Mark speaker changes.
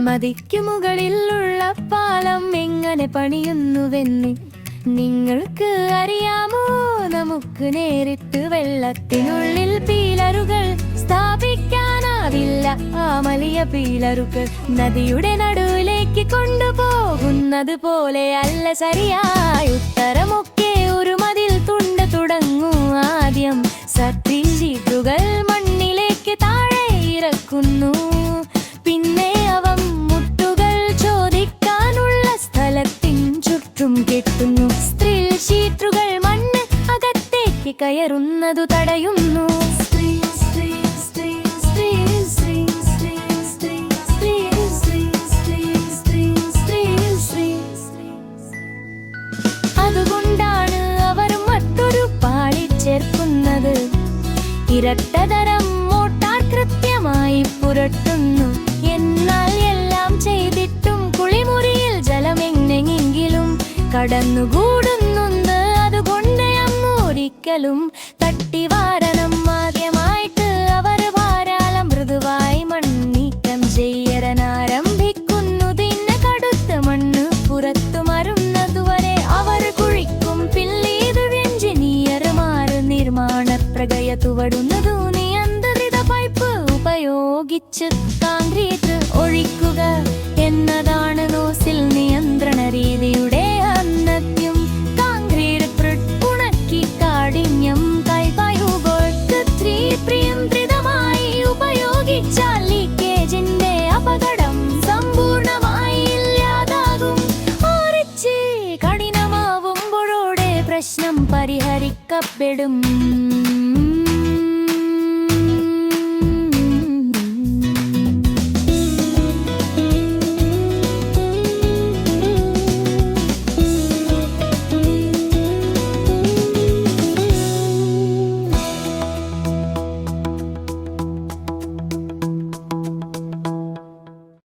Speaker 1: മതിക്കു മുകളിലുള്ള പാലം എങ്ങനെ പണിയുന്നുവെന്ന് നിങ്ങൾക്ക് അറിയാമോ? നമുക്ക് നേരിട്ട് വെള്ളത്തിനുള്ളിൽ പീലറുകൾ സ്ഥാപിക്കാനാവില്ല. ആ വലിയ പീലറുകൾ നദിയുടെ നടുവിലേക്ക് കൊണ്ടുപോകുന്നത് പോലെ അല്ല ശരിയായ ഉത്തരമൊക്കെ ഒരു മതിൽ തുണ്ട് തുടങ്ങൂ ആദ്യം. സത്രീ ഷീറ്റുകൾ മണ്ണിലേക്ക് താഴെ ഇറക്കുന്നു. ചുറ്റും കെട്ടുന്നു സ്ത്രീ ശീത്രുകൾ മണ്ണ് അകത്തേക്ക് കയറുന്നതു തടയുന്നു അതുകൊണ്ടാണ് അവർ മറ്റൊരു പാളി ചേർക്കുന്നത് ഇരട്ടതരം മോട്ടാർ കൃത്യമായി പുരട്ടുന്നു കടന്നുകൂടുന്നുണ്ട് അതുകൊണ്ട് അമ്മ ഒരിക്കലും തട്ടിവാരണം. ആദ്യമായിട്ട് അവർ ധാരാളം മൃദുവായി മണ്ണീക്കം ചെയ്യരനാരംഭിക്കുന്നു പിന്നെ കടുത്ത മണ്ണ് പുറത്തു മരുന്നതുവരെ അവർ കുഴിക്കും. പിന്നീട് എഞ്ചിനീയർമാർ നിർമ്മാണ പ്രകയ തുവടുന്നതു നിയന്ത്രിത പൈപ്പ് ഉപയോഗിച്ച് കാൺക്രീറ്റ് പ്രശ്നം പരിഹരിക്കപ്പെടും.